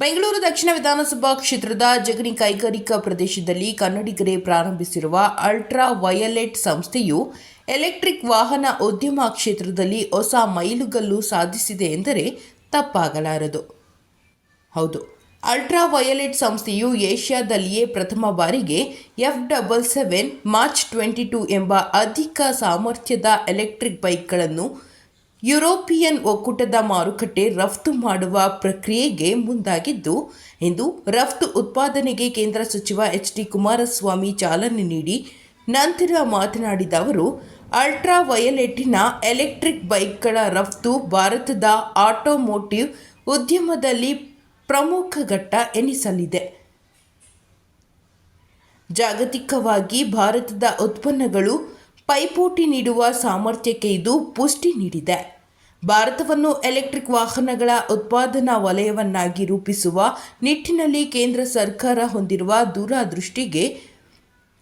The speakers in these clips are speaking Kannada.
ಬೆಂಗಳೂರು ದಕ್ಷಿಣ ವಿಧಾನಸಭಾ ಕ್ಷೇತ್ರದ ಜಗನಿ ಕೈಗಾರಿಕಾ ಪ್ರದೇಶದಲ್ಲಿ ಕನ್ನಡಿಗರೇ ಪ್ರಾರಂಭಿಸಿರುವ ಅಲ್ಟ್ರಾ ವಯಲೆಟ್ ಸಂಸ್ಥೆಯು ಎಲೆಕ್ಟ್ರಿಕ್ ವಾಹನ ಉದ್ಯಮ ಕ್ಷೇತ್ರದಲ್ಲಿ ಹೊಸ ಮೈಲುಗಲ್ಲು ಸಾಧಿಸಿದೆ ಎಂದರೆ ತಪ್ಪಾಗಲಾರದು. ಹೌದು, ಅಲ್ಟ್ರಾ ವಯಲೆಟ್ ಸಂಸ್ಥೆಯು ಏಷ್ಯಾದಲ್ಲಿಯೇ ಪ್ರಥಮ ಬಾರಿಗೆ F double seven March twenty two ಎಂಬ ಅಧಿಕ ಸಾಮರ್ಥ್ಯದ ಎಲೆಕ್ಟ್ರಿಕ್ ಬೈಕ್ಗಳನ್ನು ಯುರೋಪಿಯನ್ ಒಕ್ಕೂಟದ ಮಾರುಕಟ್ಟೆ ರಫ್ತು ಮಾಡುವ ಪ್ರಕ್ರಿಯೆಗೆ ಮುಂದಾಗಿದ್ದು, ಇಂದು ರಫ್ತು ಉತ್ಪಾದನೆಗೆ ಕೇಂದ್ರ ಸಚಿವ ಎಚ್ ಡಿ ಕುಮಾರಸ್ವಾಮಿ ಚಾಲನೆ ನೀಡಿ, ನಂತರ ಮಾತನಾಡಿದ ಅವರು ಅಲ್ಟ್ರಾ ವಯಲೆಟ್ಟಿನ ಎಲೆಕ್ಟ್ರಿಕ್ ಬೈಕ್ಗಳ ರಫ್ತು ಭಾರತದ ಆಟೋಮೋಟಿವ್ ಉದ್ಯಮದಲ್ಲಿ ಪ್ರಮುಖ ಘಟ್ಟ ಎನಿಸಲಿದೆ. ಜಾಗತಿಕವಾಗಿ ಭಾರತದ ಉತ್ಪನ್ನಗಳು ಪೈಪೋಟಿ ನೀಡುವ ಸಾಮರ್ಥ್ಯಕ್ಕೆ ಇದು ಪುಷ್ಟಿ ನೀಡಿದೆ. ಭಾರತವನ್ನು ಎಲೆಕ್ಟ್ರಿಕ್ ವಾಹನಗಳ ಉತ್ಪಾದನಾ ವಲಯವನ್ನಾಗಿ ರೂಪಿಸುವ ನಿಟ್ಟಿನಲ್ಲಿ ಕೇಂದ್ರ ಸರ್ಕಾರ ಹೊಂದಿರುವ ದೂರದೃಷ್ಟಿಗೆ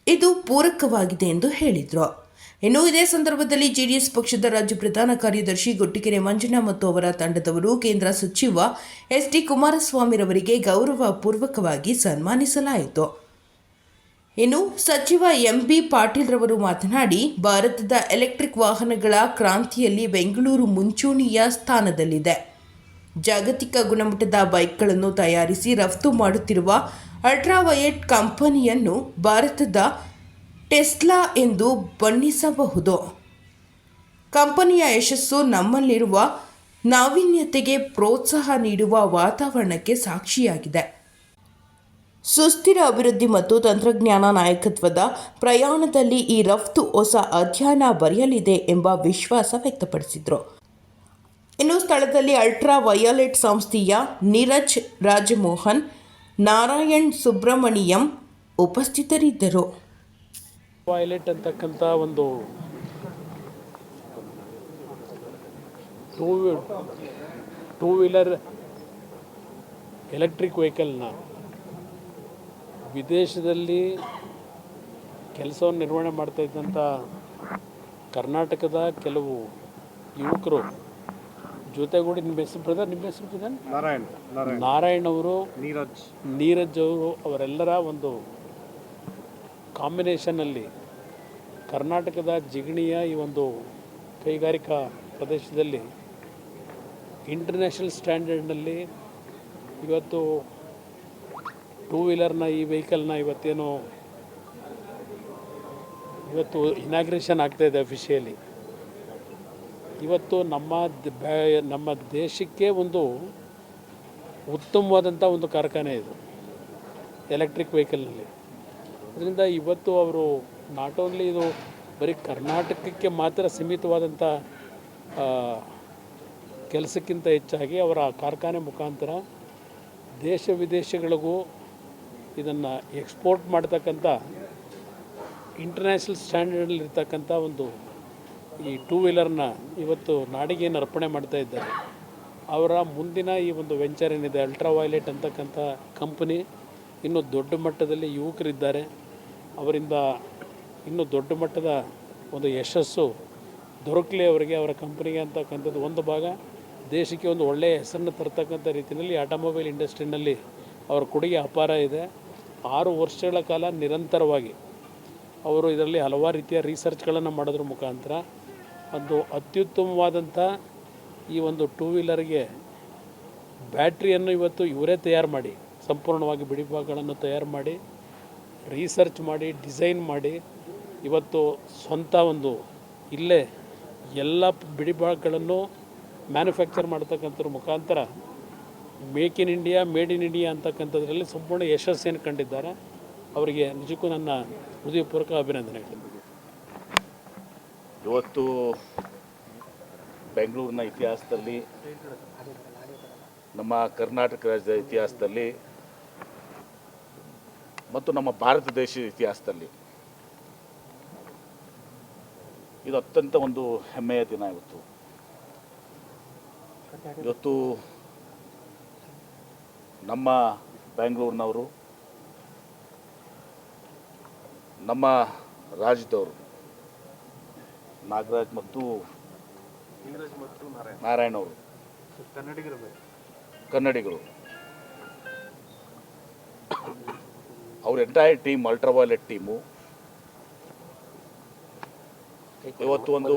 ಇದು ಪೂರಕವಾಗಿದೆ ಎಂದು ಹೇಳಿದರು. ಇನ್ನು ಇದೇ ಸಂದರ್ಭದಲ್ಲಿ ಜೆಡಿಎಸ್ ಪಕ್ಷದ ರಾಜ್ಯ ಪ್ರಧಾನ ಕಾರ್ಯದರ್ಶಿ ಗೊಟ್ಟಿಕೆರೆ ಮಂಜುನಾ ಮತ್ತು ಅವರ ತಂಡದವರು ಕೇಂದ್ರ ಸಚಿವ ಎಸ್ ಡಿ ಕುಮಾರಸ್ವಾಮಿರವರಿಗೆ ಗೌರವ ಪೂರ್ವಕವಾಗಿ ಸನ್ಮಾನಿಸಲಾಯಿತು. ಇನ್ನು ಸಚಿವ ಎಂಬಿ ಪಾಟೀಲ್ ರವರು ಮಾತನಾಡಿ, ಭಾರತದ ಎಲೆಕ್ಟ್ರಿಕ್ ವಾಹನಗಳ ಕ್ರಾಂತಿಯಲ್ಲಿ ಬೆಂಗಳೂರು ಮುಂಚೂಣಿಯ ಸ್ಥಾನದಲ್ಲಿದೆ. ಜಾಗತಿಕ ಗುಣಮಟ್ಟದ ಬೈಕ್ಗಳನ್ನು ತಯಾರಿಸಿ ರಫ್ತು ಮಾಡುತ್ತಿರುವ ಅಲ್ಟ್ರಾವಯೆಟ್ ಕಂಪನಿಯನ್ನು ಭಾರತದ ಟೆಸ್ಲಾ ಎಂದು ಬಣ್ಣಿಸಬಹುದು. ಕಂಪನಿಯ ಯಶಸ್ಸು ನಮ್ಮಲ್ಲಿರುವ ನಾವೀನ್ಯತೆಗೆ ಪ್ರೋತ್ಸಾಹ ನೀಡುವ ವಾತಾವರಣಕ್ಕೆ ಸಾಕ್ಷಿಯಾಗಿದೆ. ಸುಸ್ಥಿರ ಅಭಿವೃದ್ಧಿ ಮತ್ತು ತಂತ್ರಜ್ಞಾನ ನಾಯಕತ್ವದ ಪ್ರಯಾಣದಲ್ಲಿ ಈ ರಫ್ತು ಹೊಸ ಅಧ್ಯಯನ ಬರೆಯಲಿದೆ ಎಂಬ ವಿಶ್ವಾಸ ವ್ಯಕ್ತಪಡಿಸಿದರು. ಇನ್ನು ಸ್ಥಳದಲ್ಲಿ ಅಲ್ಟ್ರಾ ವಯೋಲೆಟ್ ಸಂಸ್ಥೆಯ ನೀರಜ್ ರಾಜಮೋಹನ್, ನಾರಾಯಣ್ ಸುಬ್ರಮಣಿಯಂ ಉಪಸ್ಥಿತರಿದ್ದರು. ವಯೋಲೆಟ್ ಅಂತಕ್ಕಂಥ ಒಂದು ಟೂ ಟೂ ವೀಲರ್ ಎಲೆಕ್ಟ್ರಿಕ್ ವೆಹಿಕಲ್ನ ವಿದೇಶದಲ್ಲಿ ಕೆಲಸವನ್ನು ನಿರ್ವಹಣೆ ಮಾಡ್ತಾ ಇದ್ದಂಥ ಕರ್ನಾಟಕದ ಕೆಲವು ಯುವಕರು ಜೊತೆಗೂಡಿ ನಿಮ್ಮ ಹೆಸರು ಬ್ರದರ್ ನಿಮ್ಮ ಹೆಸರು ಬ್ರದರ್ ನಾರಾಯಣ್ ನಾರಾಯಣ್. ಅವರು ನೀರಜ್. ನೀರಜ್ ಅವರು ಅವರೆಲ್ಲರ ಒಂದು ಕಾಂಬಿನೇಷನ್ನಲ್ಲಿ ಕರ್ನಾಟಕದ ಜಿಗಣಿಯ ಈ ಒಂದು ಕೈಗಾರಿಕಾ ಪ್ರದೇಶದಲ್ಲಿ ಇಂಟರ್ನ್ಯಾಷನಲ್ ಸ್ಟ್ಯಾಂಡರ್ಡ್ನಲ್ಲಿ ಇವತ್ತು ಟೂ ವೀಲರ್ನ ಈ ವೆಹಿಕಲ್ನ ಇವತ್ತೇನು ಇವತ್ತು ಇನಾಗ್ರೇಷನ್ ಆಗ್ತಾಯಿದೆ ಅಫಿಷಿಯಲಿ ಇವತ್ತು ನಮ್ಮ ನಮ್ಮ ದೇಶಕ್ಕೆ ಒಂದು ಉತ್ತಮವಾದಂಥ ಒಂದು ಕಾರ್ಖಾನೆ ಇದು ಎಲೆಕ್ಟ್ರಿಕ್ ವೆಹಿಕಲ್ನಲ್ಲಿ ಅದರಿಂದ ಇವತ್ತು ಅವರು ನಾಟ್ ಓನ್ಲಿ ಇದು ಬರೀ ಕರ್ನಾಟಕಕ್ಕೆ ಮಾತ್ರ ಸೀಮಿತವಾದಂಥ ಕೆಲಸಕ್ಕಿಂತ ಹೆಚ್ಚಾಗಿ ಅವರ ಕಾರ್ಖಾನೆ ಮುಖಾಂತರ ದೇಶ ವಿದೇಶಗಳಿಗೂ ಇದನ್ನು ಎಕ್ಸ್ಪೋರ್ಟ್ ಮಾಡ್ತಕ್ಕಂಥ ಇಂಟರ್ನ್ಯಾಷನಲ್ ಸ್ಟ್ಯಾಂಡರ್ಡಲ್ಲಿರ್ತಕ್ಕಂಥ ಒಂದು ಈ ಟೂ ವೀಲರ್ನ ಇವತ್ತು ನಾಡಿಗೆ ಅರ್ಪಣೆ ಮಾಡ್ತಾ ಇದ್ದಾರೆ. ಅವರ ಮುಂದಿನ ಈ ಒಂದು ವೆಂಚರ್ ಏನಿದೆ ಅಲ್ಟ್ರಾ ವೈಲೆಟ್ ಅಂತಕ್ಕಂಥ ಕಂಪನಿ ಇನ್ನೂ ದೊಡ್ಡ ಮಟ್ಟದಲ್ಲಿ ಯುವಕರಿದ್ದಾರೆ. ಅವರಿಂದ ಇನ್ನೂ ದೊಡ್ಡ ಮಟ್ಟದ ಒಂದು ಯಶಸ್ಸು ದೊರಕಲಿ ಅವರಿಗೆ, ಅವರ ಕಂಪನಿಗೆ ಅಂತಕ್ಕಂಥದ್ದು ಒಂದು ಭಾಗ. ದೇಶಕ್ಕೆ ಒಂದು ಒಳ್ಳೆಯ ಹೆಸರನ್ನು ತರ್ತಕ್ಕಂಥ ರೀತಿಯಲ್ಲಿ ಆಟೋಮೊಬೈಲ್ ಇಂಡಸ್ಟ್ರಿನಲ್ಲಿ ಅವರ ಕೊಡುಗೆ ಅಪಾರ ಇದೆ. ಆರು ವರ್ಷಗಳ ಕಾಲ ನಿರಂತರವಾಗಿ ಅವರು ಇದರಲ್ಲಿ ಹಲವಾರು ರೀತಿಯ ರಿಸರ್ಚ್ಗಳನ್ನು ಮಾಡೋದ್ರ ಮುಖಾಂತರ ಒಂದು ಅತ್ಯುತ್ತಮವಾದಂಥ ಈ ಒಂದು ಟೂ ವೀಲರ್ಗೆ ಬ್ಯಾಟ್ರಿಯನ್ನು ಇವತ್ತು ಇವರೇ ತಯಾರು ಮಾಡಿ, ಸಂಪೂರ್ಣವಾಗಿ ಬಿಡಿಭಾಗಗಳನ್ನು ತಯಾರು ಮಾಡಿ ರಿಸರ್ಚ್ ಮಾಡಿ ಡಿಸೈನ್ ಮಾಡಿ, ಇವತ್ತು ಸ್ವಂತ ಒಂದು ಇಲ್ಲೇ ಎಲ್ಲ ಬಿಡಿಭಾಗಗಳನ್ನು ಮ್ಯಾನುಫ್ಯಾಕ್ಚರ್ ಮಾಡ್ತಕ್ಕಂಥದ್ರ ಮುಖಾಂತರ make in India, made in India ಅಂತಕ್ಕಂಥದ್ರಲ್ಲಿ ಸಂಪೂರ್ಣ ಯಶಸ್ಸನ್ನು ಕಂಡಿದ್ದಾರೆ. ಅವರಿಗೆ ನಿಜಕ್ಕೂ ನನ್ನ ಹೃದಯಪೂರ್ವಕ ಅಭಿನಂದನೆಗಳು. ಇವತ್ತು ಬೆಂಗಳೂರಿನ ಇತಿಹಾಸದಲ್ಲಿ, ನಮ್ಮ ಕರ್ನಾಟಕ ರಾಜ್ಯದ ಇತಿಹಾಸದಲ್ಲಿ ಮತ್ತು ನಮ್ಮ ಭಾರತ ದೇಶದ ಇತಿಹಾಸದಲ್ಲಿ ಇದು ಅತ್ಯಂತ ಒಂದು ಹೆಮ್ಮೆಯ ದಿನ ಇವತ್ತು. ಇವತ್ತು ನಮ್ಮ ಬೆಂಗಳೂರಿನವರು ನಮ್ಮ ರಾಜ್ಯದವರು ನಾಗರಾಜ್ ಮತ್ತು ನಾರಾಯಣ್. ಅವರು. ಕನ್ನಡಿಗರು ಅವ್ರ ಎಂಟೈರ್ ಟೀಮ್ ಅಲ್ಟ್ರಾವೈಲೆಟ್ ಟೀಮು ಇವತ್ತು ಒಂದು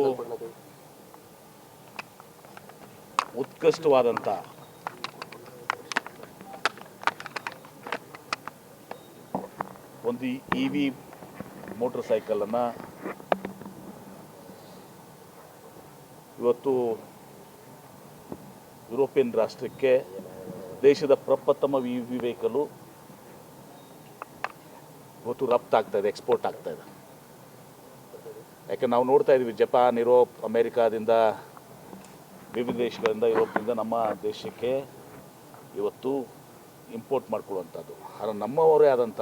ಉತ್ಕೃಷ್ಟವಾದಂಥ ಒಂದು ಇ ವಿ ಮೋಟ್ರ್ ಸೈಕಲನ್ನು ಇವತ್ತು ಯುರೋಪಿಯನ್ ರಾಷ್ಟ್ರಕ್ಕೆ ದೇಶದ ಪ್ರಪ್ರಥಮ ವಿ ವಿ ವೆಹಿಕಲು ಇವತ್ತು ರಫ್ತಾಗ್ತಾ ಇದೆ ಎಕ್ಸ್ಪೋರ್ಟ್ ಆಗ್ತಾ ಇದೆ. ಯಾಕೆ ನಾವು ನೋಡ್ತಾ ಇದ್ದೀವಿ ಜಪಾನ್, ಯುರೋಪ್, ಅಮೇರಿಕಾದಿಂದ, ವಿವಿಧ ದೇಶಗಳಿಂದ, ಯುರೋಪ್ನಿಂದ ನಮ್ಮ ದೇಶಕ್ಕೆ ಇವತ್ತು ಇಂಪೋರ್ಟ್ ಮಾಡ್ಕೊಳ್ಳುವಂಥದ್ದು. ಆದರೆ ನಮ್ಮವರೇ ಆದಂಥ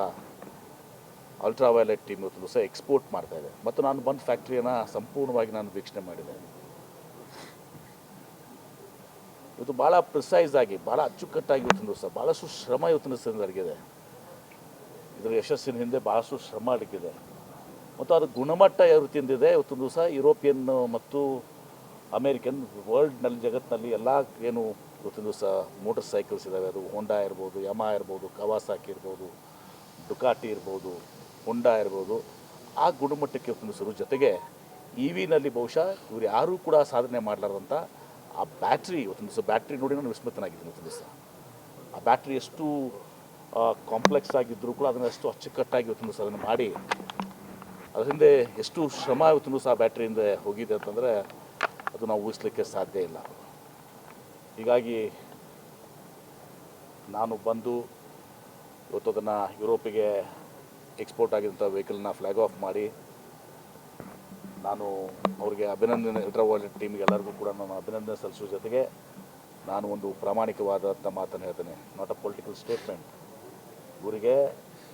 ಅಲ್ಟ್ರಾವೈಲೆಟ್ ಟೀಮ್ ಇವತ್ತು ಸಹ ಎಕ್ಸ್ಪೋರ್ಟ್ ಮಾಡ್ತಾ ಇದೆ. ಮತ್ತು ನಾನು ಬಂದು ಫ್ಯಾಕ್ಟ್ರಿಯನ್ನು ಸಂಪೂರ್ಣವಾಗಿ ನಾನು ವೀಕ್ಷಣೆ ಮಾಡಿದೆ. ಇವತ್ತು ಭಾಳ ಪ್ರಿಸೈಸ್ ಆಗಿ ಭಾಳ ಅಚ್ಚುಕಟ್ಟಾಗಿ ಇವತ್ತಿನ ದಿವಸ ಭಾಳಷ್ಟು ಶ್ರಮ ಇವತ್ತಿನ ದಿವಸದಿಂದ ಅಡಗಿದೆ ಇದರ ಯಶಸ್ಸಿನ ಹಿಂದೆ ಭಾಳಷ್ಟು ಶ್ರಮ ಅಡಗಿದೆ. ಮತ್ತು ಅದರ ಗುಣಮಟ್ಟ ಯಾವ ರೀತಿಯಿಂದಿದೆ ಇವತ್ತಿನ ದಿವಸ ಯುರೋಪಿಯನ್ ಮತ್ತು ಅಮೇರಿಕನ್ ವರ್ಲ್ಡ್ನಲ್ಲಿ ಜಗತ್ತಿನಲ್ಲಿ ಎಲ್ಲ ಏನು ಇವತ್ತಿನ ದಿವಸ ಮೋಟರ್ ಸೈಕಲ್ಸ್ ಇದ್ದಾವೆ ಅದು ಹೋಂಡಾ ಇರ್ಬೋದು ಯಮಾ ಇರ್ಬೋದು ಕವಾಸಾಕಿ ಇರ್ಬೋದು ಡುಕಾಟಿ ಇರ್ಬೋದು. ಹೊಂಡಾ ಇರ್ಬೋದು ಆ ಗುಣಮಟ್ಟಕ್ಕೆ ಹೊಂದಿಸೋದ್ರ ಜೊತೆಗೆ ಇ ವಿನಲ್ಲಿ ಬಹುಶಃ ಇವರು ಯಾರೂ ಕೂಡ ಸಾಧನೆ ಮಾಡಲಾರ್ದಂಥ ಆ ಬ್ಯಾಟ್ರಿ ಇವತ್ತಿನ ದಿವಸ ಬ್ಯಾಟ್ರಿ ನೋಡಿ ನಾನು ವಿಸ್ಮೃತನಾಗಿದ್ದೀನಿ ಇವತ್ತಿನ ದಿವಸ. ಆ ಬ್ಯಾಟ್ರಿ ಎಷ್ಟು ಕಾಂಪ್ಲೆಕ್ಸ್ ಆಗಿದ್ದರೂ ಕೂಡ ಅದನ್ನು ಅಷ್ಟು ಅಚ್ಚುಕಟ್ಟಾಗಿ ಇವತ್ತಿನ ದಿವಸ ಅದನ್ನು ಮಾಡಿ ಅದರಿಂದ ಎಷ್ಟು ಶ್ರಮ ಒಂದು ದಿವಸ ಆ ಬ್ಯಾಟ್ರಿಯಿಂದ ಹೋಗಿದೆ ಅಂತಂದರೆ ಅದು ನಾವು ಊಹಿಸ್ಲಿಕ್ಕೆ ಸಾಧ್ಯ ಇಲ್ಲ. ಹೀಗಾಗಿ ನಾನು ಬಂದು ಇವತ್ತು ಅದನ್ನು ಯುರೋಪಿಗೆ ಎಕ್ಸ್ಪೋರ್ಟ್ ಆಗಿದ್ದಂಥ ವೆಹಿಕಲ್ನ ಫ್ಲ್ಯಾಗ್ ಆಫ್ ಮಾಡಿ, ನಾನು ಅವರಿಗೆ ಅಭಿನಂದನೆ ಅಲ್ಟ್ರಾವೈಲೆಟ್ ಟೀಮ್ಗೆ ಎಲ್ಲರಿಗೂ ಕೂಡ ನಾನು ಅಭಿನಂದನೆ ಸಲ್ಲಿಸುವ ಜೊತೆಗೆ ನಾನು ಒಂದು ಪ್ರಾಮಾಣಿಕವಾದಂಥ ಮಾತನ್ನು ಹೇಳ್ತೇನೆ. ನಾಟ್ ಅ ಪೊಲಿಟಿಕಲ್ ಸ್ಟೇಟ್ಮೆಂಟ್ ಇವರಿಗೆ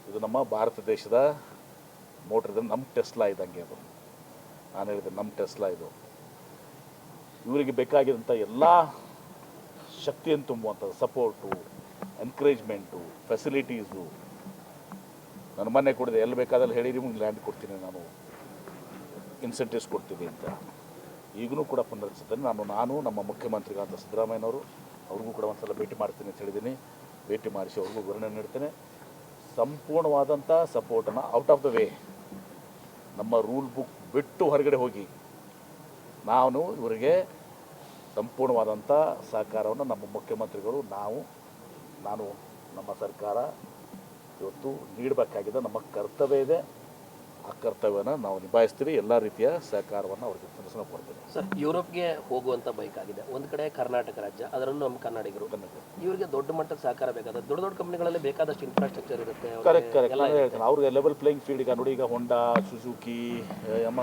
ಇದು ನಮ್ಮ ಭಾರತ ದೇಶದ ಮೋಟ್ರ್ ನಮ್ಮ ಟೆಸ್ಲಾ ಇದ್ದಂಗೆ ಅದು. ನಾನು ಹೇಳಿದೆ ನಮ್ಮ ಟೆಸ್ಲಾ ಇದು. ಇವರಿಗೆ ಬೇಕಾಗಿದ್ದಂಥ ಎಲ್ಲ ಶಕ್ತಿಯನ್ನು ತುಂಬುವಂಥದ್ದು ಸಪೋರ್ಟು ಎನ್ಕರೇಜ್ಮೆಂಟು ಫೆಸಿಲಿಟೀಸು ನಾನು ಮೊನ್ನೆ ಕೊಡಿದೆ ಎಲ್ಲಿ ಬೇಕಾದಲ್ಲಿ ಹೇಳಿ ನಿಮ್ಗೆ ಲ್ಯಾಂಡ್ ಕೊಡ್ತೀನಿ ನಾನು. ಇನ್ಸೆಂಟಿವ್ಸ್ ಕೊಡ್ತೀನಿ ಅಂತ. ಈಗಲೂ ಕೂಡ ಪುನರುಚ್ಚಿದ್ದೇನೆ ನಾನು ನಾನು, ನಮ್ಮ ಮುಖ್ಯಮಂತ್ರಿಗಳಾದ ಸಿದ್ದರಾಮಯ್ಯನವರು, ಅವ್ರಿಗೂ ಕೂಡ ಒಂದ್ಸಲ ಭೇಟಿ ಮಾಡ್ತೀನಿ ಅಂತ ಹೇಳಿದ್ದೀನಿ. ಭೇಟಿ ಮಾಡಿಸಿ ಅವ್ರಿಗೂ ವಿವರಣೆ ನೀಡ್ತೇನೆ. ಸಂಪೂರ್ಣವಾದಂಥ ಸಪೋರ್ಟನ್ನು ಔಟ್ ಆಫ್ ದ ವೇ ನಮ್ಮ ರೂಲ್ ಬುಕ್ ಬಿಟ್ಟು ಹೊರಗಡೆ ಹೋಗಿ ನಾನು ಇವರಿಗೆ ಸಂಪೂರ್ಣವಾದಂಥ ಸಹಕಾರವನ್ನು ನಮ್ಮ ಮುಖ್ಯಮಂತ್ರಿಗಳು, ನಾವು, ನಾನು, ನಮ್ಮ ಸರ್ಕಾರ ಇವತ್ತು ನೀಡಬೇಕಾಗಿದೆ. ನಮ್ಮ ಕರ್ತವ್ಯ ಇದೆ. ಆ ಕರ್ತವ್ಯನ ನಾವು ನಿಭಾಯಿಸ್ತೀವಿ. ಎಲ್ಲ ರೀತಿಯ ಸಹಕಾರವನ್ನು ಅವ್ರಿಗೆ ಕೊಡ್ತೀವಿ. ಸರ್ ಯುರೋಪ್ಗೆ ಹೋಗುವಂಥ ಬೈಕ್ ಆಗಿದೆ. ಒಂದು ಕಡೆ ಕರ್ನಾಟಕ ರಾಜ್ಯ ಅದರಲ್ಲೂ ನಮ್ಮ ಕನ್ನಡಿಗರು. ಇವರಿಗೆ ದೊಡ್ಡ ಮಟ್ಟದ ಸಹಕಾರ ಬೇಕಾದ ದೊಡ್ಡ ದೊಡ್ಡ ಕಂಪ್ನಿಗಳಲ್ಲಿ ಬೇಕಾದಷ್ಟು ಇನ್ಫ್ರಾಸ್ಟ್ರಕ್ಚರ್ ಇರುತ್ತೆ. ಕರೆಕ್ಟ್ ಕರೆಕ್ಟ್ ಎಲ್ಲ ನಾನು ಹೇಳ್ತೇನೆ. ಅವ್ರಿಗೆ ಲೆವೆಲ್ ಪ್ಲೇಯಿಂಗ್ ಫೀಲ್ಡ್ ಈಗ ನೋಡಿ ಈಗ ಹೊಂಡಾ ಸುಜುಕಿ ಯಮ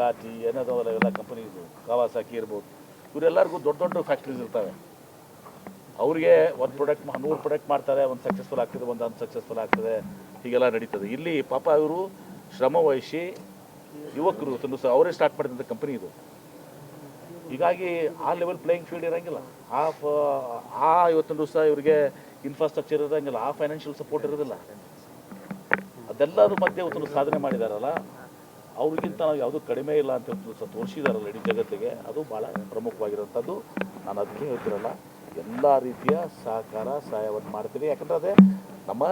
ಗಾಟಿ ಏನೋ ಎಲ್ಲ ಕಂಪನೀಸು ಕಾವಾಸಾಕಿ ಇರ್ಬೋದು. ಇವರೆಲ್ಲರಿಗೂ ದೊಡ್ಡ ದೊಡ್ಡ ಫ್ಯಾಕ್ಟ್ರೀಸ್ ಇರ್ತವೆ. ಅವ್ರಿಗೆ ಒಂದು ಪ್ರಾಡಕ್ಟ್ ನೂರು ಪ್ರಾಡಕ್ಟ್ ಮಾಡ್ತಾರೆ, ಒಂದು ಸಕ್ಸಸ್ಫುಲ್ ಆಗ್ತದೆ, ಒಂದು ಅನ್ಸಕ್ಸಸ್ಫುಲ್ ಆಗ್ತದೆ. ಹೀಗೆಲ್ಲ ನಡೀತದೆ. ಇಲ್ಲಿ ಪಾಪ ಇವರು ಶ್ರಮ ವಹಿಸಿ ಯುವಕರು, ತಂದು ಅವರೇ ಸ್ಟಾರ್ಟ್ ಮಾಡಿದಂಥ ಕಂಪನಿ ಇದು. ಹೀಗಾಗಿ ಆ ಲೆವೆಲ್ ಪ್ಲೇಯಿಂಗ್ ಫೀಲ್ಡ್ ಇರೋಂಗಿಲ್ಲ. ಆ ಆ ಇವತ್ತೊಂದು ದಿವಸ ಇವರಿಗೆ ಇನ್ಫ್ರಾಸ್ಟ್ರಕ್ಚರ್ ಇರೋಂಗಿಲ್ಲ, ಆ ಫೈನಾನ್ಷಿಯಲ್ ಸಪೋರ್ಟ್ ಇರೋದಿಲ್ಲ. ಅದೆಲ್ಲದ್ರ ಮಧ್ಯೆ ಇವತ್ತೊಂದು ಸಾಧನೆ ಮಾಡಿದಾರಲ್ಲ, ಅವ್ರಿಗಿಂತ ನಾವು ಯಾವುದೂ ಕಡಿಮೆ ಇಲ್ಲ ಅಂತ ತೋರಿಸಿದಾರಲ್ಲ ಇಡೀ ಜಗತ್ತಿಗೆ, ಅದು ಭಾಳ ಪ್ರಮುಖವಾಗಿರೋಂಥದ್ದು ನಾನು ಅದಕ್ಕೆ ಹೇಳ್ತಿರಲ್ಲ. ಎಲ್ಲ ರೀತಿಯ ಸಹಕಾರ ಸಹಾಯವನ್ನು ಮಾಡ್ತೀನಿ ಯಾಕಂದರೆ ಅದೇ ನಮ್ಮ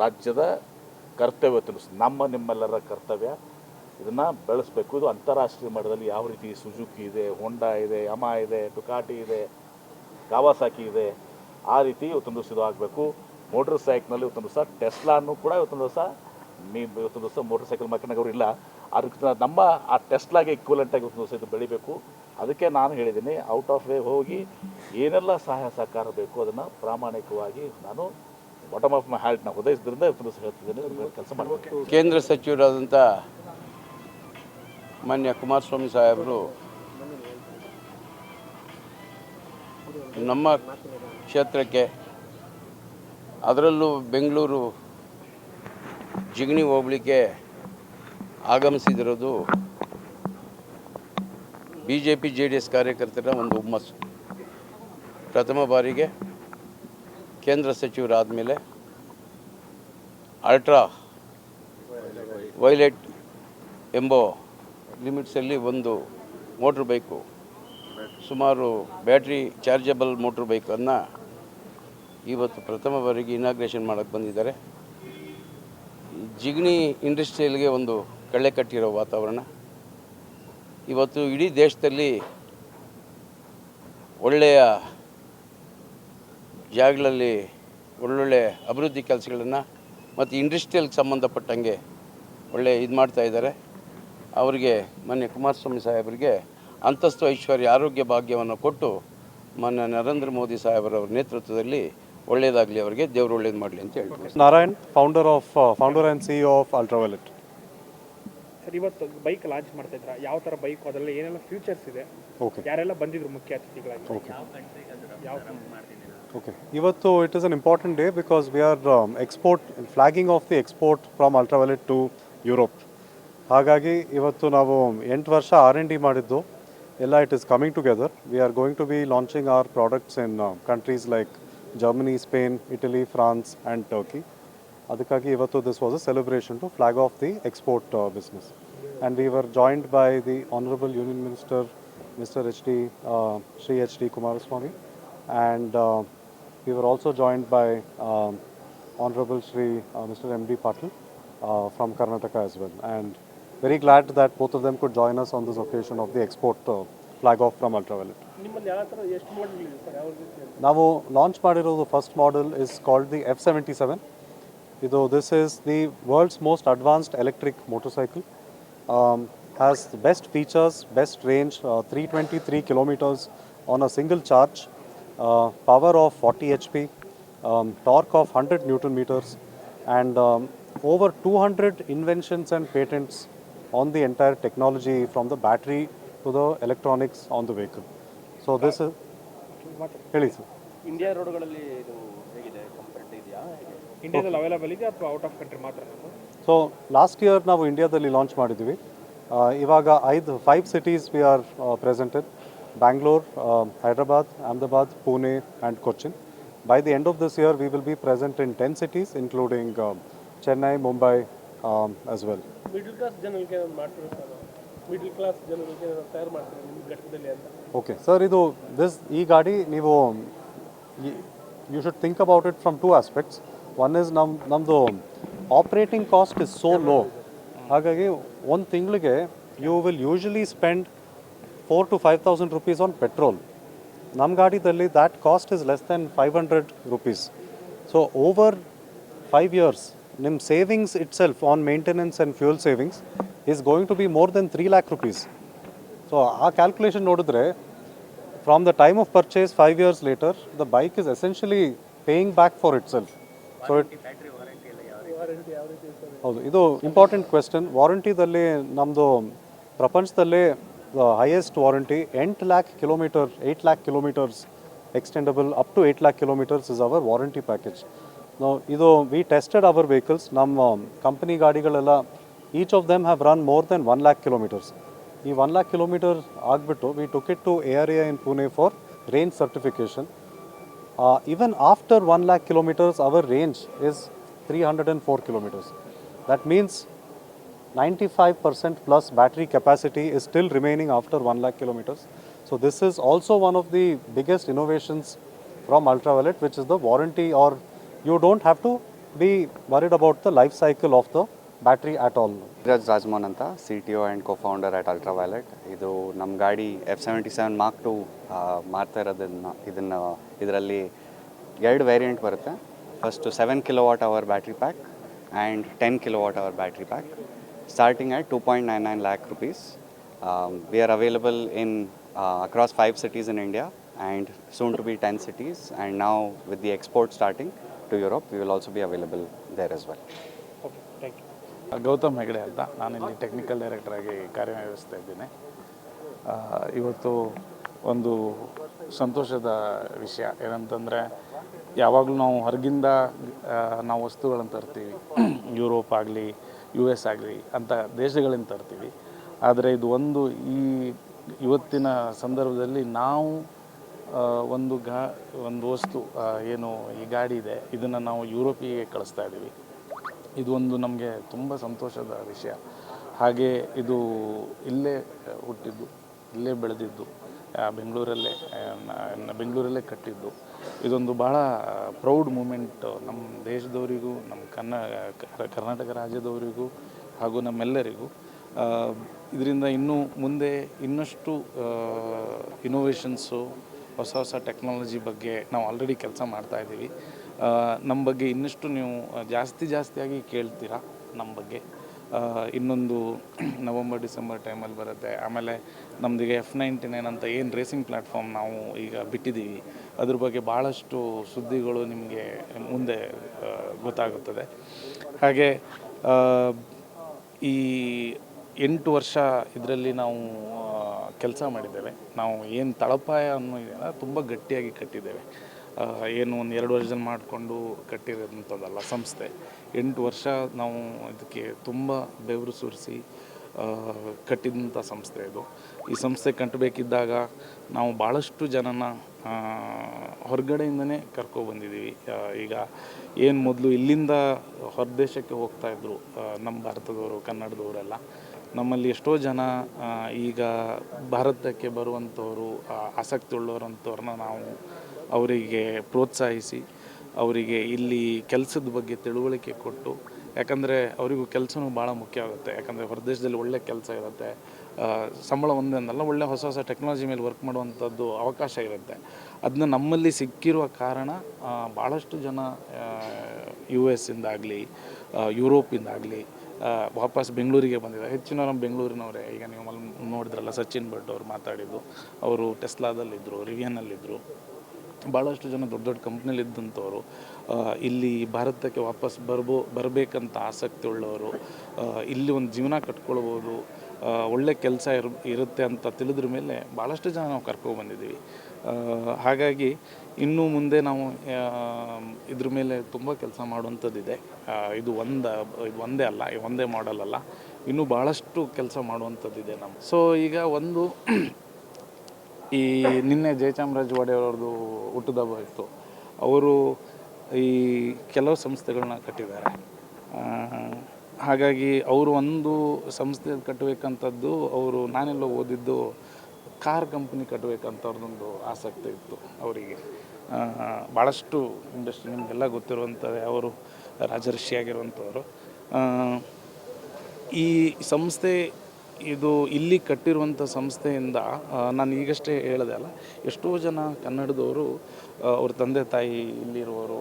ರಾಜ್ಯದ ಕರ್ತವ್ಯ ತಿಳಿಸ್ ನಮ್ಮ ನಿಮ್ಮೆಲ್ಲರ ಕರ್ತವ್ಯ ಇದನ್ನು ಬೆಳೆಸಬೇಕು. ಇದು ಅಂತಾರಾಷ್ಟ್ರೀಯ ಮಟ್ಟದಲ್ಲಿ ಯಾವ ರೀತಿ ಸುಜುಕಿ ಇದೆ ಹೊಂಡಾ ಇದೆ ಯಮ ಇದೆ ಟುಕಾಟಿ ಇದೆ ಕಾವಾಸಾಕಿ ಇದೆ, ಆ ರೀತಿ ಇವತ್ತೊಂದು ದಿವಸ ಇದು ಆಗಬೇಕು. ಮೋಟ್ರ್ ಸೈಕಲ್ನಲ್ಲಿ ಇವತ್ತೊಂದು ದಿವಸ ಟೆಸ್ಲಾನು ಕೂಡ ಇವತ್ತೊಂದು ದಿವಸ ನೀ ಇವತ್ತೊಂದು ದಿವಸ ಮೋಟ್ರ್ ಸೈಕಲ್ ಮಾರ್ಕೆಟ್ನಾಗ ಅವರು ಇಲ್ಲ. ಅದಕ್ಕೆ ನಮ್ಮ ಆ ಟೆಸ್ಲಾಗೆ ಇಕ್ವಲೆಂಟಾಗಿ ಇವತ್ತೊಂದು ದಿವಸ ಇದು ಬೆಳಿಬೇಕು. ಅದಕ್ಕೆ ನಾನು ಹೇಳಿದ್ದೀನಿ ಔಟ್ ಆಫ್ ವೇ ಹೋಗಿ ಏನೆಲ್ಲ ಸಹಾಯ ಸಹಕಾರ ಬೇಕು ಅದನ್ನು ಪ್ರಾಮಾಣಿಕವಾಗಿ ನಾನು ಬಾಟಮ್ ಆಫ್ ಮೈ ದಿವಸ ಹೇಳ್ತಿದ್ದೇನೆ ಕೆಲಸ ಮಾಡಬೇಕು ಕೇಂದ್ರ ಸಚಿವರಾದಂಥ ಮಾನ್ಯ ಕುಮಾರಸ್ವಾಮಿ ಸಾಹೇಬರು ನಮ್ಮ ಕ್ಷೇತ್ರಕ್ಕೆ ಅದರಲ್ಲೂ ಬೆಂಗಳೂರು ಜಿಗಣಿ ಹೋಗ್ಲಿಕ್ಕೆ ಆಗಮಿಸಿದಿರೋದು B J P J D S ಕಾರ್ಯಕರ್ತರ ಒಂದು ಹುಮ್ಮಸ್ಸು. ಪ್ರಥಮ ಬಾರಿಗೆ ಕೇಂದ್ರ ಸಚಿವರಾದ ಮೇಲೆ ಅಲ್ಟ್ರಾ ವೈಲೆಟ್ ಎಂಬ ಲಿಮಿಟ್ಸಲ್ಲಿ ಒಂದು ಮೋಟ್ರ್ ಬೈಕು, ಸುಮಾರು ಬ್ಯಾಟ್ರಿ ಚಾರ್ಜಬಲ್ ಮೋಟ್ರ್ ಬೈಕನ್ನು ಇವತ್ತು ಪ್ರಥಮ ಬಾರಿಗೆ ಇನಾಗ್ರೇಷನ್ ಮಾಡೋಕ್ಕೆ ಬಂದಿದ್ದಾರೆ. ಜಿಗಣಿ ಇಂಡಸ್ಟ್ರಿಯಲ್ಗೆ ಒಂದು ಕಳ್ಳೆ ಕಟ್ಟಿರೋ ವಾತಾವರಣ. ಇವತ್ತು ಇಡೀ ದೇಶದಲ್ಲಿ ಒಳ್ಳೆಯ ಜಾಗಗಳಲ್ಲಿ ಒಳ್ಳೊಳ್ಳೆ ಅಭಿವೃದ್ಧಿ ಕೆಲಸಗಳನ್ನು ಮತ್ತು ಇಂಡಸ್ಟ್ರಿಯಲ್ಗೆ ಸಂಬಂಧಪಟ್ಟಂಗೆ ಒಳ್ಳೆ ಇದು ಮಾಡ್ತಾ ಇದ್ದಾರೆ ಅವರಿಗೆ ಮೊನ್ನೆ ಕುಮಾರಸ್ವಾಮಿ ಸಾಹೇಬರಿಗೆ ಅಂತಸ್ತು ಐಶ್ವರ್ಯ ಆರೋಗ್ಯ ಭಾಗ್ಯವನ್ನು ಕೊಟ್ಟು ಮೊನ್ನೆ ನರೇಂದ್ರ ಮೋದಿ ಸಾಹೇಬರವ್ರ ನೇತೃತ್ವದಲ್ಲಿ ಒಳ್ಳೆಯದಾಗಲಿ ಅವರಿಗೆ, ದೇವರು ಒಳ್ಳೇದು ಮಾಡಲಿ ಅಂತ ಹೇಳ್ತೀನಿ Narayan founder of founder and C of Ultraviolet. Sir ಇವತ್ತು ಬೈಕ್ ಲಾಂಚ್ ಮಾಡ್ತಾ ಇದ್ರ. ಯಾವ ತರ ಬೈಕ್ ಅದರಲ್ಲಿ ಏನೆಲ್ಲ ಫ್ಯೂಚರ್ಸ್ ಇದೆ? ಓಕೆ ಯಾರೆಲ್ಲ ಬಂದಿದ್ರು ಮುಖ್ಯ ಅತಿಥಿಗಳಾಗಿ? ಯಾವ ಇವತ್ತು it is an important day because we are export flagging off the export from export to Europe. ಹಾಗಾಗಿ ಇವತ್ತು ನಾವು ಎಂಟು ವರ್ಷ ಆರ್ ಎನ್ ಡಿ ಮಾಡಿದ್ದು. ಎಲ್ಲ it is coming together we are going to be launching our products in countries like Germany Spain Italy France and Turkey ಅದಕ್ಕಾಗಿ ಇವತ್ತು this was a celebration to flag off the export business and we were joined by the honourable union minister mister H D Shri H D Kumaraswamy and uh, we were also joined by um, Honorable Shri uh, Mr. M.D. Patil uh, from Karnataka as well. And very glad that both of them could join us on this occasion of the export uh, flag off from Ultraviolet. ನಿಮ್ಮಲ್ಲಿ ಯಾವ ತರ ಎಷ್ಟು ಮಾಡಲ್ ಇದೆ ಸರ್ ಯಾವ ರೀತಿ ಅಂತ? ನಾವು ಲಾಂಚ್ ಮಾಡಿರೋದು first model is called the F seventy seven ಇದು this is the world's most advanced electric motorcycle has best features best range three twenty three kilometres on a single charge power of forty H P torque of hundred newton metres and over two hundred inventions and patents on the entire technology from the battery to the electronics on the vehicle so this ಹೇಳಿ ಸರ್ ಇಂಡಿಯಾ ರೋಡ್ಗಳಲ್ಲಿ ಇದು ಹೇಗಿದೆ ಕಂಫರ್ಟ್ ಇದೆಯಾ ಇಂಡಿಯಾದಲ್ಲಿ ಅವೈಲೇಬಲ್ ಇದೆ ಅಥವಾ ಔಟ್ ಆಫ್ ಕಂಟ್ರಿ ಮಾತ್ರ ಸೊ ಲಾಸ್ಟ್ ಇಯರ್ ನಾವು ಇಂಡಿಯಾದಲ್ಲಿ ಲಾಂಚ್ ಮಾಡಿದ್ವಿ. ಇವಾಗ ಐದು five cities we are presented Bangalore Hyderabad Ahmedabad Pune and Cochin by the end of this year we will be present in ten cities including Chennai Mumbai as well middle class ಜನರಿಗೆ ಮಿಡ್ಲ್ ಕ್ಲಾಸ್ ಜನರಿಗೆ ತಯಾರು ಮಾಡ್ತೀವಿ ನಿಮ್ಮ ಘಟಕದಲ್ಲಿ ಅಂತ? ಓಕೆ ಸರ್ ಇದು ದಿಸ್ ಈ ಗಾಡಿ ನೀವು you should think about it from two aspects one is ನಮ್ಮ ನಮ್ಮದು operating cost is so low ಹಾಗಾಗಿ ಒಂದು ತಿಂಗಳಿಗೆ you will usually spend four to five thousand rupees on petrol ನಮ್ಮ ಗಾಡಿದಲ್ಲಿ that cost is less than five hundred rupees so over five years ನಿಮ್ಮ savings itself on maintenance and fuel savings is going to be more than three lakh rupees so ಆ ಕ್ಯಾಲ್ಕುಲೇಷನ್ ನೋಡಿದ್ರೆ from the time of purchase five years later the bike is essentially paying back for itself so it ಹೌದು ಇದು ಇಂಪಾರ್ಟೆಂಟ್ ಕ್ವೆಶನ್ ವಾರಂಟಿದಲ್ಲಿ ನಮ್ಮದು ಪ್ರಪಂಚದಲ್ಲೇ ಹೈಯೆಸ್ಟ್ ವಾರಂಟಿ ಎಂಟು lakh kilometre eight lakh kilometres extendable up to eight lakh kilometres is our warranty package ನಾವು ಇದು ವಿ ಟೆಸ್ಟೆಡ್ ಅವರ್ ವೆಹಿಕಲ್ಸ್ ನಮ್ಮ company ಗಾಡಿಗಳೆಲ್ಲ each of them have run more than one lakh kilometres ಈ ಒನ್ ಲ್ಯಾಕ್ ಕಿಲೋಮೀಟರ್ ಆಗಿಬಿಟ್ಟು we took it to A R A in Pune for range certification Uh, even after 1 lakh kilometers, our range is 304 kilometers. That means 95% plus battery capacity is still remaining after 1 lakh kilometers. So, this is also one of the biggest innovations from Ultraviolet, which is the warranty, or you don't have to be worried about the life cycle of the battery at all Dheeraj Rajmon ಅಂತ C T O and co founder ultra violet ಇದು ನಮ್ಮ ಗಾಡಿ F seventy seven mark two ಮಾರ್ತಾ ಇರೋದನ್ನು, ಇದನ್ನು, ಇದರಲ್ಲಿ ಎರಡು ವೇರಿಯಂಟ್ ಬರುತ್ತೆ. First seven kilo watt hour battery pack and ten kilo watt hour battery pack starting at two point nine nine lakh rupees we are available in across five cities in India and soon to be ten cities and ನಾವು with the export starting to Europe we will also be available there as well Gautam Hegde ಅಂತ. ನಾನಿಲ್ಲಿ ಟೆಕ್ನಿಕಲ್ ಡೈರೆಕ್ಟರಾಗಿ ಕಾರ್ಯನಿರ್ವಹಿಸ್ತಾ ಇದ್ದೇನೆ. ಇವತ್ತು ಒಂದು ಸಂತೋಷದ ವಿಷಯ. ಏನಂತಂದರೆ, ಯಾವಾಗಲೂ ನಾವು ಹೊರಗಿಂದ ನಾವು ವಸ್ತುಗಳನ್ನು ತರ್ತೀವಿ. ಯುರೋಪ್ ಆಗಲಿ ಯು ಎಸ್ ಆಗಲಿ, ಅಂತ ದೇಶಗಳಿಂದ ತರ್ತೀವಿ. ಆದರೆ ಇದು ಒಂದು ಈ ಇವತ್ತಿನ ಸಂದರ್ಭದಲ್ಲಿ ನಾವು ಒಂದು ಗಾ, ಒಂದು ವಸ್ತು ಏನು ಈ ಗಾಡಿ ಇದೆ, ಇದನ್ನು ನಾವು ಯುರೋಪಿಗೆ ಕಳಿಸ್ತಾ ಇದ್ದೀವಿ ಇದು ಒಂದು ನಮಗೆ ತುಂಬ ಸಂತೋಷದ ವಿಷಯ. ಹಾಗೆ ಇದು ಇಲ್ಲೇ ಹುಟ್ಟಿದ್ದು, ಇಲ್ಲೇ ಬೆಳೆದಿದ್ದು ಬೆಂಗಳೂರಲ್ಲೇ ಬೆಂಗಳೂರಲ್ಲೇ ಕಟ್ಟಿದ್ದು. ಇದೊಂದು ಭಾಳ ಪ್ರೌಡ್ ಮೂಮೆಂಟ್ ನಮ್ಮ ದೇಶದವರಿಗೂ ನಮ್ಮ ಕನ್ನ ಕರ್ನಾಟಕ ರಾಜ್ಯದವರಿಗೂ ಹಾಗೂ ನಮ್ಮೆಲ್ಲರಿಗೂ. ಇದರಿಂದ ಇನ್ನೂ ಮುಂದೆ ಇನ್ನಷ್ಟು ಇನೋವೇಷನ್ಸು ಹೊಸ ಹೊಸ ಟೆಕ್ನಾಲಜಿ ಬಗ್ಗೆ ನಾವು ಆಲ್ರೆಡಿ ಕೆಲಸ ಮಾಡ್ತಾಯಿದ್ದೀವಿ ನಮ್ಮ ಬಗ್ಗೆ ಇನ್ನಷ್ಟು ನೀವು ಜಾಸ್ತಿ ಜಾಸ್ತಿಯಾಗಿ ಕೇಳ್ತೀರಾ ನಮ್ಮ ಬಗ್ಗೆ? ಇನ್ನೊಂದು ನವಂಬರ್, ಡಿಸೆಂಬರ್ ಟೈಮಲ್ಲಿ ಬರುತ್ತೆ. ಆಮೇಲೆ ನಮ್ದಿಗೆ ಎಫ್ ನೈಂಟಿ ನೈನ್ ಅಂತ ಏನು ರೇಸಿಂಗ್ ಪ್ಲ್ಯಾಟ್ಫಾರ್ಮ್ ನಾವು ಈಗ ಬಿಟ್ಟಿದ್ದೀವಿ, ಅದ್ರ ಬಗ್ಗೆ ಭಾಳಷ್ಟು ಸುದ್ದಿಗಳು ನಿಮಗೆ ಮುಂದೆ ಗೊತ್ತಾಗುತ್ತದೆ. ಹಾಗೆ ಈ ಎಂಟು ವರ್ಷ ಇದರಲ್ಲಿ ನಾವು ಕೆಲಸ ಮಾಡಿದ್ದೇವೆ. ನಾವು ಏನು ತಳಪಾಯ ಅನ್ನೋ ಇದೆಯಲ್ಲ, ತುಂಬ ಗಟ್ಟಿಯಾಗಿ ಕಟ್ಟಿದ್ದೇವೆ. ಏನು ಒಂದು ಎರಡು ವರ್ಷದಲ್ಲಿ ಮಾಡಿಕೊಂಡು ಕಟ್ಟಿರೋದಂಥದ್ದಲ್ಲ ಸಂಸ್ಥೆ. ಎಂಟು ವರ್ಷ ನಾವು ಇದಕ್ಕೆ ತುಂಬ ಬೆವರು ಸುರಿಸಿ ಕಟ್ಟಿದಂಥ ಸಂಸ್ಥೆ ಇದು. ಈ ಸಂಸ್ಥೆ ಕಟ್ಟಬೇಕಿದ್ದಾಗ ನಾವು ಭಾಳಷ್ಟು ಜನನ ಹೊರಗಡೆಯಿಂದನೇ ಕರ್ಕೊಬಂದಿದ್ದೀವಿ ಈಗ ಏನು ಮೊದಲು ಇಲ್ಲಿಂದ ಹೊರದೇಶಕ್ಕೆ ಹೋಗ್ತಾಯಿದ್ರು ನಮ್ಮ ಭಾರತದವರು, ಕನ್ನಡದವರೆಲ್ಲ. ನಮ್ಮಲ್ಲಿ ಎಷ್ಟೋ ಜನ ಈಗ ಭಾರತಕ್ಕೆ ಬರುವಂಥವರು ಆಸಕ್ತಿ ಉಳ್ಳವರಂಥವ್ರನ್ನ ನಾವು ಅವರಿಗೆ ಪ್ರೋತ್ಸಾಹಿಸಿ, ಅವರಿಗೆ ಇಲ್ಲಿ ಕೆಲಸದ ಬಗ್ಗೆ ತಿಳುವಳಿಕೆ ಕೊಟ್ಟು, ಯಾಕಂದರೆ ಅವರಿಗೂ ಕೆಲಸನೂ ಭಾಳ ಮುಖ್ಯ ಆಗುತ್ತೆ. ಯಾಕಂದರೆ ಹೊರದೇಶದಲ್ಲಿ ಒಳ್ಳೆ ಕೆಲಸ ಇರುತ್ತೆ. ಸಂಬಳ ಒಂದೇ ಅಂದಲ್ಲ ಒಳ್ಳೆ ಹೊಸ ಹೊಸ ಟೆಕ್ನಾಲಜಿ ಮೇಲೆ ವರ್ಕ್ ಮಾಡುವಂಥದ್ದು ಅವಕಾಶ ಇರುತ್ತೆ. ಅದನ್ನ ನಮ್ಮಲ್ಲಿ ಸಿಕ್ಕಿರುವ ಕಾರಣ ಭಾಳಷ್ಟು ಜನ ಯು ಎಸ್ ಇಂದಾಗಲಿ ಯುರೋಪಿಂದಾಗಲಿ ವಾಪಸ್ ಬೆಂಗಳೂರಿಗೆ ಬಂದಿದೆ ಹೆಚ್ಚಿನ ನಮ್ಮ ಬೆಂಗಳೂರಿನವರೇ, ಈಗ ನೀವು ನೋಡಿದ್ರಲ್ಲ, ಸಚಿನ್ ಭಟ್ ಅವ್ರು ಮಾತಾಡಿದ್ದು, ಅವರು ಟೆಸ್ಲಾದಲ್ಲಿದ್ದರು ರಿವಿಯನ್ನಲ್ಲಿದ್ದರು ಭಾಳಷ್ಟು ಜನ ದೊಡ್ಡ ದೊಡ್ಡ ಕಂಪ್ನಿಯಲ್ಲಿ ಇದ್ದಂಥವ್ರು ಇಲ್ಲಿ ಭಾರತಕ್ಕೆ ವಾಪಸ್ ಬರ್ಬೋ, ಬರಬೇಕಂತ ಆಸಕ್ತಿ ಉಳ್ಳವರು ಇಲ್ಲಿ ಒಂದು ಜೀವನ ಕಟ್ಕೊಳ್ಬೋದು ಒಳ್ಳೆ ಕೆಲಸ ಇರ್, ಇರುತ್ತೆ ಅಂತ ತಿಳಿದ್ರ ಮೇಲೆ ಭಾಳಷ್ಟು ಜನ ನಾವು ಕರ್ಕೊಬಂದಿದ್ದೀವಿ ಹಾಗಾಗಿ ಇನ್ನು ಮುಂದೆ ನಾವು ಇದ್ರ ಮೇಲೆ ತುಂಬ ಕೆಲಸ ಮಾಡುವಂಥದ್ದಿದೆ. ಇದು ಒಂದು, ಇದು ಒಂದೇ ಅಲ್ಲ ಒಂದೇ ಮಾಡಲ್ ಅಲ್ಲ. ಇನ್ನೂ ಭಾಳಷ್ಟು ಕೆಲಸ ಮಾಡುವಂಥದ್ದಿದೆ ನಮ್ಮ ಸೊ ಈಗ ಒಂದು ಈ ನಿನ್ನೆ ಜಯಚಾಮರಾಜ ಒಡೆಯರ್ ಅವ್ರದ್ದು ಹುಟ್ಟುದಬ್ಬ ಇತ್ತು. ಅವರು ಈ ಕೆಲವು ಸಂಸ್ಥೆಗಳನ್ನ ಕಟ್ಟಿದ್ದಾರೆ. ಹಾಗಾಗಿ ಅವರು ಒಂದು ಸಂಸ್ಥೆ ಕಟ್ಟಬೇಕಂಥದ್ದು ಅವರು ನಾನೆಲ್ಲೋ ಓದಿದ್ದು ಕಾರ್ ಕಂಪ್ನಿ ಕಟ್ಟಬೇಕಂತವ್ರದ್ದೊಂದು ಆಸಕ್ತಿ ಇತ್ತು ಅವರಿಗೆ. ಭಾಳಷ್ಟು ಇಂಡಸ್ಟ್ರಿ ನಿಮಗೆಲ್ಲ ಗೊತ್ತಿರುವಂಥದ್ದೇ ಅವರು ರಾಜರ್ಷಿಯಾಗಿರುವಂಥವ್ರು ಆ, ಈ ಸಂಸ್ಥೆ ಇದು ಇಲ್ಲಿ ಕಟ್ಟಿರುವಂಥ ಸಂಸ್ಥೆಯಿಂದ ನಾನು ಈಗಷ್ಟೇ ಹೇಳಿದೆ ಅಲ್ಲ ಎಷ್ಟೋ ಜನ ಕನ್ನಡದವರು ಅವ್ರ ತಂದೆ ತಾಯಿ ಇಲ್ಲಿರುವವರು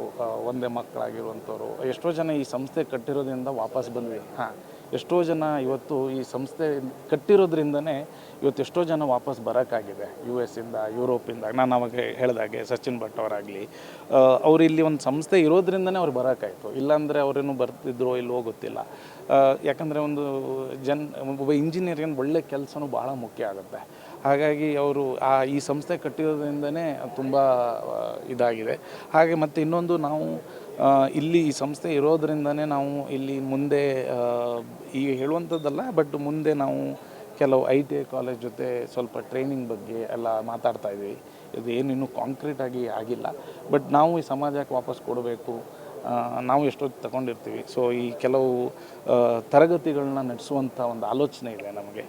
ಒಂದೇ ಮಕ್ಕಳಾಗಿರುವಂಥವ್ರು ಎಷ್ಟೋ ಜನ ಈ ಸಂಸ್ಥೆ ಕಟ್ಟಿರೋದ್ರಿಂದ ವಾಪಸ್ ಬಂದ್ವಿ. ಹಾಂ. ಎಷ್ಟೋ ಜನ ಇವತ್ತು ಈ ಸಂಸ್ಥೆ ಕಟ್ಟಿರೋದ್ರಿಂದನೇ ಇವತ್ತು ಎಷ್ಟೋ ಜನ ವಾಪಸ್ ಬರೋಕ್ಕಾಗಿದೆ. ಯು ಎಸ್ ಇಂದ ಯುರೋಪಿಂದ ನಾನು ಅವಾಗ ಹೇಳಿದಾಗೆ ಸಚಿನ್ ಭಟ್ ಅವರಾಗಲಿ. ಅವ್ರು ಇಲ್ಲಿ ಒಂದು ಸಂಸ್ಥೆ ಇರೋದ್ರಿಂದನೇ ಅವ್ರು ಬರೋಕ್ಕಾಯ್ತು. ಇಲ್ಲಾಂದರೆ ಅವರೇನು ಬರ್ತಿದ್ರೋ ಇಲ್ವೋ ಗೊತ್ತಿಲ್ಲ. ಯಾಕಂದರೆ ಒಂದು ಜನ್, ಒಬ್ಬ ಇಂಜಿನಿಯರ್ಗೆ ಒಳ್ಳೆ ಕೆಲಸನೂ ಭಾಳ ಮುಖ್ಯ ಆಗುತ್ತೆ. ಹಾಗಾಗಿ ಅವರು ಆ, ಈ ಸಂಸ್ಥೆ ಕಟ್ಟಿರೋದ್ರಿಂದನೇ ತುಂಬ ಇದಾಗಿದೆ. ಹಾಗೆ ಮತ್ತು ಇನ್ನೊಂದು ನಾವು ಇಲ್ಲಿ ಈ ಸಂಸ್ಥೆ ಇರೋದರಿಂದನೇ ನಾವು ಇಲ್ಲಿ ಮುಂದೆ ಈಗ ಹೇಳುವಂಥದ್ದಲ್ಲ, ಬಟ್ ಮುಂದೆ ನಾವು ಕೆಲವು ಐ ಟಿ ಐ ಕಾಲೇಜ್ ಜೊತೆ ಸ್ವಲ್ಪ ಟ್ರೈನಿಂಗ್ ಬಗ್ಗೆ ಎಲ್ಲ ಮಾತಾಡ್ತಾ ಇದ್ದೀವಿ ಇದು ಏನು ಇನ್ನೂ ಕಾಂಕ್ರೀಟ್ ಆಗಿ ಆಗಿಲ್ಲ. ಬಟ್ ನಾವು ಈ ಸಮಾಜಕ್ಕೆ ವಾಪಸ್ ಕೊಡಬೇಕು? ನಾವು ಎಷ್ಟೊತ್ತು ತಗೊಂಡಿರ್ತೀವಿ? ಸೊ ಈ ಕೆಲವು ತರಗತಿಗಳನ್ನ ನಡೆಸುವಂಥ ಒಂದು ಆಲೋಚನೆ ಇದೆ ನಮಗೆ.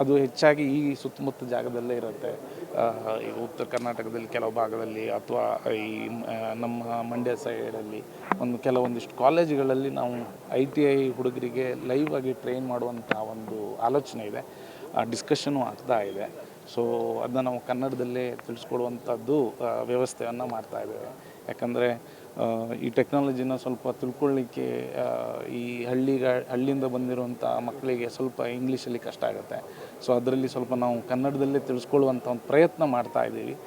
ಅದು ಹೆಚ್ಚಾಗಿ ಈ ಸುತ್ತಮುತ್ತ ಜಾಗದಲ್ಲೇ ಇರುತ್ತೆ. ಆ, ಈಗ ಉತ್ತರ ಕರ್ನಾಟಕದಲ್ಲಿ ಕೆಲವು ಭಾಗದಲ್ಲಿ ಅಥವಾ ಈ ನಮ್ಮ ಮಂಡ್ಯ ಸೈಡಲ್ಲಿ ಒಂದು ಕೆಲವೊಂದಿಷ್ಟು ಕಾಲೇಜುಗಳಲ್ಲಿ ನಾವು ಐ ಟಿ ಐ ಹುಡುಗರಿಗೆ ಲೈವ್ ಆಗಿ ಟ್ರೈನ್ ಮಾಡುವಂಥ ಒಂದು ಆಲೋಚನೆ ಇದೆ. ಡಿಸ್ಕಷನು ಆಗ್ತಾ ಇದೆ. ಸೊ ಅದನ್ನ ನಾವು ಕನ್ನಡದಲ್ಲೇ ತಿಳಿಸ್ಕೊಡುವಂಥದ್ದು ವ್ಯವಸ್ಥೆಯನ್ನು ಮಾಡ್ತಾ ಇದ್ದೇವೆ. ಯಾಕಂದರೆ ಈ ಟೆಕ್ನಾಲಜಿನ ಸ್ವಲ್ಪ ತಿಳ್ಕೊಳ್ಳಿಕ್ಕೆ ಈ ಹಳ್ಳಿಗ ಹಳ್ಳಿಯಿಂದ ಬಂದಿರುವಂಥ ಮಕ್ಕಳಿಗೆ ಸ್ವಲ್ಪ ಇಂಗ್ಲೀಷಲ್ಲಿ ಕಷ್ಟ ಆಗುತ್ತೆ. ಸೊ ಅದರಲ್ಲಿ ಸ್ವಲ್ಪ ನಾವು ಕನ್ನಡದಲ್ಲೇ ತಿಳಿಸ್ಕೊಳ್ಳುವಂಥ ಒಂದು ಪ್ರಯತ್ನ ಮಾಡ್ತಾ ಇದ್ದೀವಿ.